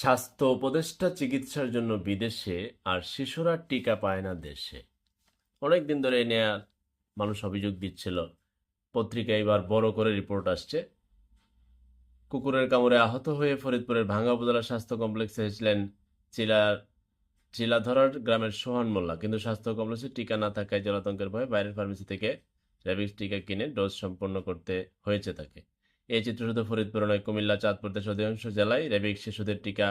স্বাস্থ্য উপদেষ্টা চিকিৎসার জন্য বিদেশে আর শিশুরা টিকা পায় না দেশে। অনেক দিন ধরে নিয়ে মানুষ অভিযোগ দিচ্ছিল। পত্রিকায় এবার বড় করে রিপোর্ট আসছে। কুকুরের কামড়ে আহত হয়ে ফরিদপুরের ভাঙ্গা উপজেলা স্বাস্থ্য কমপ্লেক্সে এসেছিলেন চিলার চিলাধরার গ্রামের সোহান মোল্লা। কিন্তু স্বাস্থ্য কমপ্লেক্সে টিকা না থাকায় জলাতঙ্কের ভয়ে বাইরের ফার্মেসি থেকে র্যাবিক্স টিকা কিনে ডোজ সম্পন্ন করতে হয়েছে তাকে। এই চিত্র শুধু ফরিদপুর নয়, কুমিল্লা, চাঁদপুর দেশের অধিকাংশ জেলায় রেবিক শিশুদের টিকা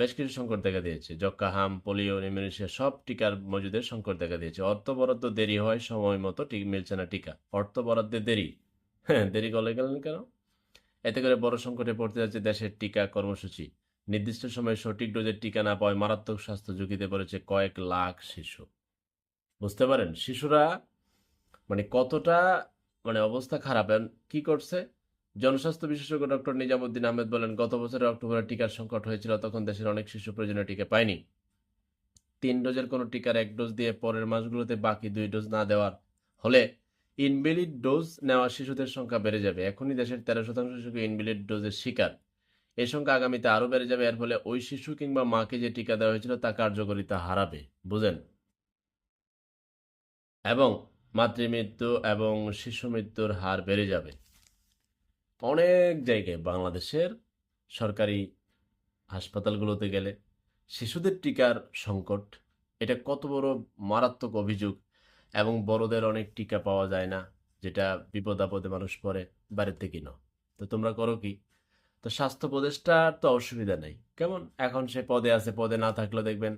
বেশ কিছু সংকট দেখা দিয়েছে। যক্কা হাম, পোলিও নিউমোনিয়া সব টিকার মজুদের সংকট দেখা দিয়েছে। অর্থ বরাদ্দ দেরি হয়, সময় মতো মিলছে না টিকা। অর্থ বরাদ্দে দেরি? হ্যাঁ দেরি করে গেলেন কেন? এতে করে বড় সংকটে পড়তে যাচ্ছে দেশের টিকা কর্মসূচি। নির্দিষ্ট সময়ে সঠিক ডোজের টিকা না পাওয়ায় মারাত্মক স্বাস্থ্য ঝুঁকিতে পড়েছে কয়েক লাখ শিশু। বুঝতে পারেন, শিশুরা মানে কতটা মানে অবস্থা খারাপ কি করছে? জনস্বাস্থ্য বিশেষজ্ঞ ডক্টর নিজামুদ্দিন আহমেদ বলেন, গত বছরের অক্টোবরে টিকার সংকট হয়েছিল, তখন দেশের অনেক শিশু প্রয়োজনীয় টিকা পায়নি। তিন ডোজের কোনো টিকার এক ডোজ দিয়ে পরের মাসগুলোতে বাকি দুই ডোজ না দেওয়ার হলে ইনভ্যালিড ডোজ নেওয়া শিশুদের সংখ্যা বেড়ে যাবে। এখনই দেশের তেরো শতাংশ শিশু ইনভ্যালিড ডোজের শিকার। এই সংখ্যা আগামীতে আরও বেড়ে যাবে, এর ফলে ওই শিশু কিংবা মাকে যে টিকা দেওয়া হয়েছিল তা কার্যকারিতা হারাবে, বুঝেন। এবং মাতৃমৃত্যু এবং শিশু মৃত্যুর হার বেড়ে যাবে। অনেক জায়গায় বাংলাদেশের সরকারি হাসপাতালগুলোতে গেলে শিশুদের টিকার সংকট, এটা কত বড় মারাত্মক অভিযোগ এবং বড়দের অনেক টিকা পাওয়া যায় না, যেটা বিপদ আপদে মানুষ পড়ে বাড়িতে কিনো তো তোমরা করো কি? তো স্বাস্থ্য উপদেষ্টার তো অসুবিধা নেই। কেমন? এখন সে পদে আছে, পদে না থাকলে দেখবেন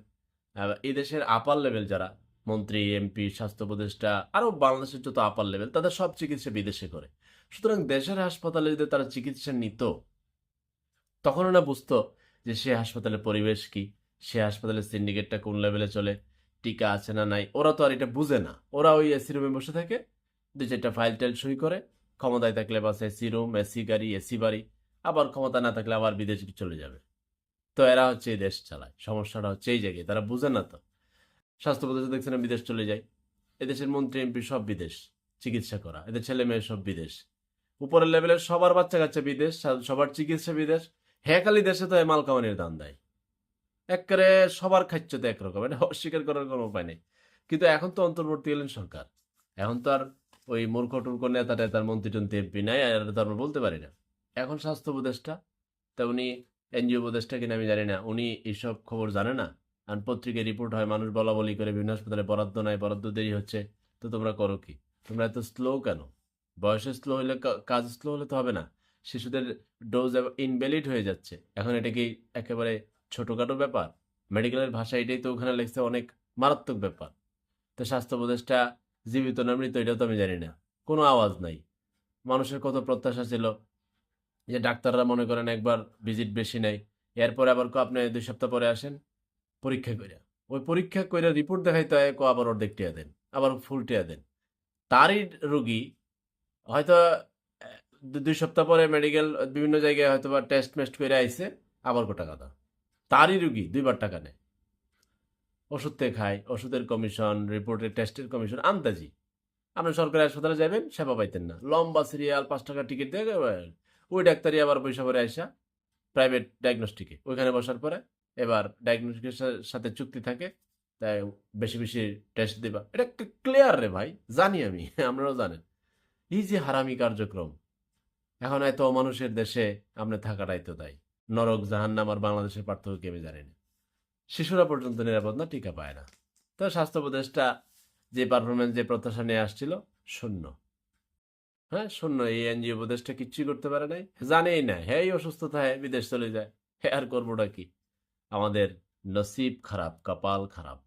এদেশের আপার লেভেল যারা মন্ত্রী, এমপি, স্বাস্থ্য উপদেষ্টা, আরও বাংলাদেশের যত আপার লেভেল তাদের সব চিকিৎসা বিদেশে করে। সুতরাং দেশের হাসপাতালে যদি তারা চিকিৎসা নিত তখন ওরা বুঝতো যে সে হাসপাতালের পরিবেশ কি, সে হাসপাতালের সিন্ডিকেটটা কোন লেভেলে চলে, টিকা আছে না নাই, ওরা তো আর এটা বুঝে না। ওরা ওই এসি রুমে বসে থাকে দু চারটা ফাইল টাইল সই করে, ক্ষমতায় থাকলে বাস এসি রুম এসি গাড়ি এসি বাড়ি, আবার ক্ষমতা না থাকলে আবার বিদেশে চলে যাবে। তো এরা হচ্ছে এই দেশ চালায়, সমস্যাটা হচ্ছে এই জায়গায়, তারা বুঝে না তো। স্বাস্থ্য প্রতিষ্ঠান দেখছে না, বিদেশ চলে যায় এদেশের মন্ত্রী, এমপি সব বিদেশ, চিকিৎসা করা। এদের ছেলে মেয়ে সব বিদেশ। উপরের লেভেলের সবার বাচ্চা কাচ্চা বিদেশ সবার চিকিৎসা বিদেশ। হ্যাঁ দেশে তো মাল কামানির দান দেয়। একেবারে সবার খাচ্ছ তো একরকম, এটা অস্বীকার করার কোনো উপায় নেই। কিন্তু এখন তো অন্তর্বর্তী এলেন সরকার। এখন তো আর ওই মূর্খ টুর্খ নেতাটা তার মন্ত্রী টন্ত্রী এমপি নাই, আর তো আমরা বলতে পারি না। এখন স্বাস্থ্য উপদেষ্টা, তা উনি এনজিও উপদেষ্টা কিনা আমি জানি না, উনি এইসব খবর জানে না। আর পত্রিকায় রিপোর্ট হয়, মানুষ বলা বলি করে, বিভিন্ন হাসপাতালে বরাদ্দ নাই বরাদ্দ দেরি হচ্ছে, তো তোমরা করো কি? তোমরা এত স্লো কেন? বয়সে স্লো হলে কাজ স্লো হলে তো হবে না। শিশুদের ডোজ ইনভ্যালিড হয়ে যাচ্ছে। এখন এটা কি একেবারে ছোটোখাটো ব্যাপার? মেডিকেলের ভাষা এটাই তো ওখানে লেখছে অনেক মারাত্মক ব্যাপার। তো স্বাস্থ্য উপদেষ্টা জীবিত না মৃত এটা তো আমি জানি না। কোনো আওয়াজ নাই। মানুষের কত প্রত্যাশা ছিল যে ডাক্তাররা মনে করেন একবার ভিজিট বেশি নেয়। এরপরে আবার আপনি দুই সপ্তাহ পরে আসেন? পরীক্ষা করে ওই পরীক্ষা করে রিপোর্ট দেখাইতে হয়, কো আবার অর্ধেক টিয়া দেন, আবার ফুল টিয়া দেন। তারই রুগী হয়তো দুই সপ্তাহ পরে মেডিকেল বিভিন্ন জায়গায় হয়তো বা টেস্ট মেস্ট করে আইসে আবার কো টাকা দাও। তারই রুগী দুইবার টাকা নেয়। ওষুধ থেকে খায়, ওষুধের কমিশন রিপোর্টের টেস্টের কমিশন আন্দাজি। আপনি সরকারি হাসপাতালে যাবেন সেবা পাইতেন না। লম্বা সিরিয়াল পাঁচ টাকা টিকিট দিয়ে, ওই ডাক্তারই আবার পয়সা করে আসা প্রাইভেট ডায়াগনস্টিকে ওইখানে বসার পরে এবার ডায়াগনস্টিকের সাথে চুক্তি থাকে, তাই বেশি বেশি টেস্ট দিবা। এটা ক্লিয়ার রে ভাই, জানি আমি, আপনারাও জানেন। এই যে হারামি কার্যক্রম, এখন এত মানুষের দেশে আপনি থাকাটাই তো তাই নরক, জাহান্নাম আর বাংলাদেশের পার্থক্য কি আমি জানি না। শিশুরা পর্যন্ত নিরাপদ না, টিকা পায় না। তো স্বাস্থ্য উপদেষ্টা যে পারফরমেন্স যে প্রত্যাশা নিয়ে আসছিল, শূন্য। হ্যাঁ শূন্য। এই এনজিও উপদেশটা কিচ্ছুই করতে পারে নাই, জানেই না। হ্যাঁ এই অসুস্থতায় বিদেশ চলে যায় হ্যাঁ আর করবোটা কি? আমাদের নসিব খারাপ কপাল খারাপ।